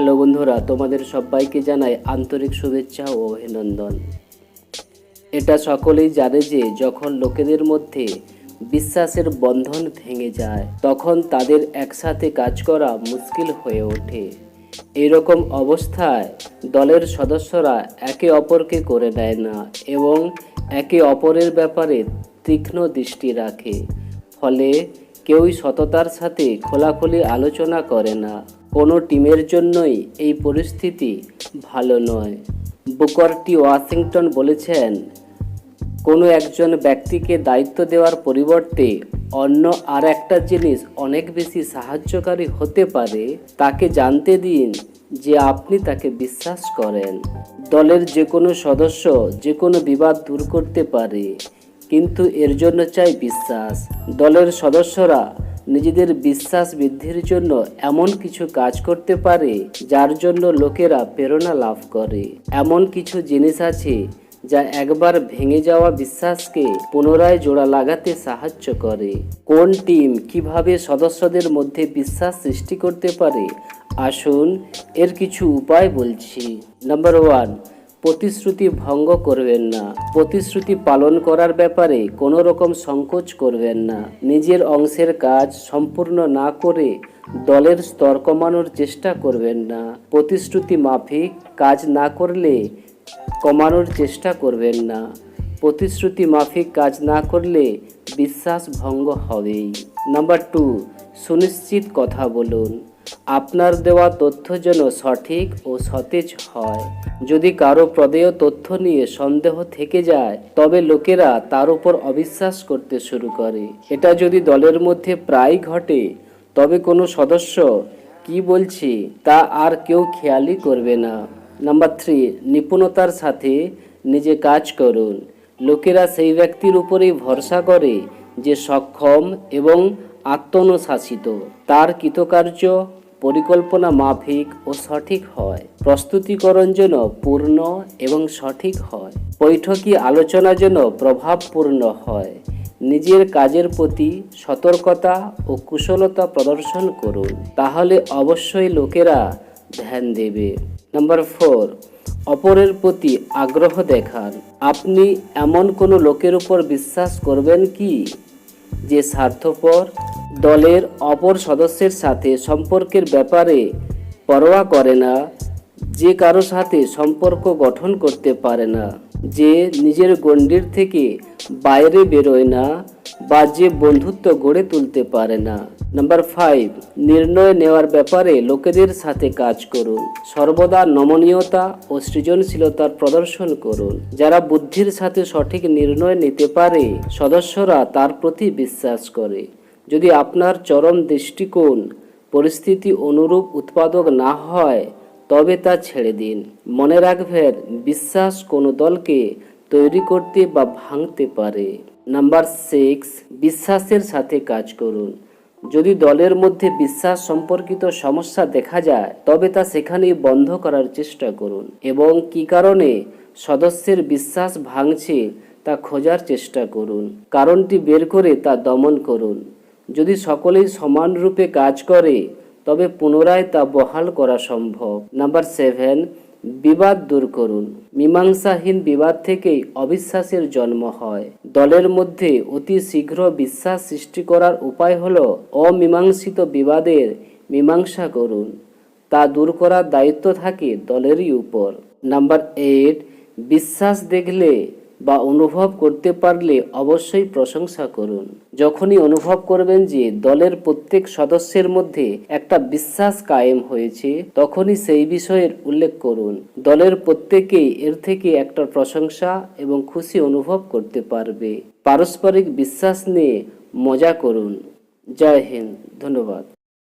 Hello বন্ধুরা, তোমাদের সবাইকে জানাই আন্তরিক শুভেচ্ছা ও অভিনন্দন। এটা সকলেই জানে যে যখন লোকেদের মধ্যে বিশ্বাসের বন্ধন ভেঙে যায়, তখন তাদের একসাথে কাজ করা মুশকিল হয়ে ওঠে। এরকম অবস্থায় দলের সদস্যরা একে অপরকে করে নেয় না এবং একে অপরের ব্যাপারে তীক্ষ্ণ দৃষ্টি রাখে। ফলে কেউই সততার সাথে খোলাখুলি আলোচনা করে না। কোনো টিমের জন্যই এই পরিস্থিতি ভালো নয়। বুকার টি ওয়াশিংটন বলেছেন, কোনো একজন ব্যক্তিকে দায়িত্ব দেওয়ার পরিবর্তে অন্য আর একটা জিনিস অনেক বেশি সাহায্যকারী হতে পারে, তাকে জানতে দিন যে আপনি তাকে বিশ্বাস করেন। দলের যে কোনো সদস্য যে কোনো বিবাদ দূর করতে পারে। কিন্তু এর জন্য চাই বিশ্বাস। দলের সদস্যরা নিজেদের বিশ্বাস বৃদ্ধির জন্য এমন কিছু কাজ করতে পারে, যার জন্য লোকেরা প্রেরণা লাভ করে। এমন কিছু জিনিস আছে যা একবার ভেঙে যাওয়া বিশ্বাসকে পুনরায় জোড়া লাগাতে সাহায্য করে। কোন টিম কীভাবে সদস্যদের মধ্যে বিশ্বাস সৃষ্টি করতে পারে? আসুন এর কিছু উপায় বলছি। নাম্বার ওয়ান প্রতিশ্রুতি ভঙ্গ করবেন না। প্রতিশ্রুতি পালন করার ব্যাপারে কোনো রকম সংকোচ করবেন না। নিজের অংশের কাজ সম্পূর্ণ না করে দলের স্তর কমানোর চেষ্টা করবেন না। প্রতিশ্রুতি মাফিক কাজ না করলে কমানোর চেষ্টা করবেন না। প্রতিশ্রুতি মাফিক কাজ না করলে বিশ্বাস ভঙ্গ হবেই। নাম্বার টু, সুনিশ্চিত কথা বলুন। আপনার দেওয়া তথ্য যেন সঠিক ও সতেজ হয়। যদি কারও প্রদেয় তথ্য নিয়ে সন্দেহ থেকে যায়, তবে লোকেরা তার উপর অবিশ্বাস করতে শুরু করে। এটা যদি দলের মধ্যে প্রায় ঘটে, তবে কোনো সদস্য কি বলছি তা আর কেউ খেয়ালই করবে না। নাম্বার থ্রি, নিপুণতার সাথে নিজে কাজ করুন। লোকেরা সেই ব্যক্তির উপরেই ভরসা করে যে সক্ষম এবং আত্মনুশাসিত। তার কৃতকার্য পরিকল্পনা মাফিক ও সঠিক হয়। প্রস্তুতিকরণ যেন পূর্ণ এবং সঠিক হয়। বৈঠকি আলোচনা যেন প্রভাবপূর্ণ হয়। নিজের কাজের প্রতি সতর্কতা ও কুশলতা প্রদর্শন করুন। তাহলে অবশ্যই লোকেরা ধ্যান দেবে। নাম্বার ফোর, অপরের প্রতি আগ্রহ দেখান। আপনি এমন কোনো লোকের উপর বিশ্বাস করবেন কি? যে স্বার্থপর দলের অপর সদস্যের সাথে সম্পর্কের ব্যাপারে পরোয়া করে না, যে কারও সাথে সম্পর্ক গঠন করতে পারে না, যে নিজের গণ্ডির থেকে বাইরে বেরোয় না বা যে বন্ধুত্ব গড়ে তুলতে পারে না। নাম্বার ফাইভ, নির্ণয় নেওয়ার ব্যাপারে লোকেদের সাথে কাজ করুন। সর্বদা নমনীয়তা ও সৃজনশীলতার প্রদর্শন করুন। যারা বুদ্ধির সাথে সঠিক নির্ণয় নিতে পারে, সদস্যরা তার প্রতি বিশ্বাস করে। যদি আপনার চরম দৃষ্টিকোণ পরিস্থিতি অনুরূপ উৎপাদক না হয়, তবে তা ছেড়ে দিন। মনে রাখবেন, বিশ্বাস কোনো দলকে তৈরি করতে বা ভাঙতে পারে। নাম্বার সিক্স, বিশ্বাসের সাথে কাজ করুন। যদি দলের মধ্যে বিশ্বাস সম্পর্কিত সমস্যা দেখা যায়, তবে তা সেখানেই বন্ধ করার চেষ্টা করুন। এবং কি কারণে সদস্যের বিশ্বাস ভাঙছে, তা খোঁজার চেষ্টা করুন। কারণটি বের করে তা দমন করুন। যদি সকলেই সমানরূপে কাজ করে, তবে পুনরায় তা বহাল করা সম্ভব। নাম্বার সেভেন, বিবাদ দূর করুন। মীমাংসাহীন বিবাদ থেকেই অবিশ্বাসের জন্ম হয়। দলের মধ্যে অতি শীঘ্র বিশ্বাস সৃষ্টি করার উপায় হল অমীমাংসিত বিবাদের মীমাংসা করুন। তা দূর করার দায়িত্ব থাকে দলেরই উপর। নাম্বার এইট, বিশ্বাস দেখলে বা অনুভব করতে পারলে অবশ্যই প্রশংসা করুন। যখনই অনুভব করবেন যে দলের প্রত্যেক সদস্যের মধ্যে একটা বিশ্বাস কায়েম হয়েছে, তখনই সেই বিষয়ের উল্লেখ করুন। দলের প্রত্যেকেই এর থেকে একটা প্রশংসা এবং খুশি অনুভব করতে পারবে। পারস্পরিক বিশ্বাস নিয়ে মজা করুন। জয় হিন্দ, ধন্যবাদ।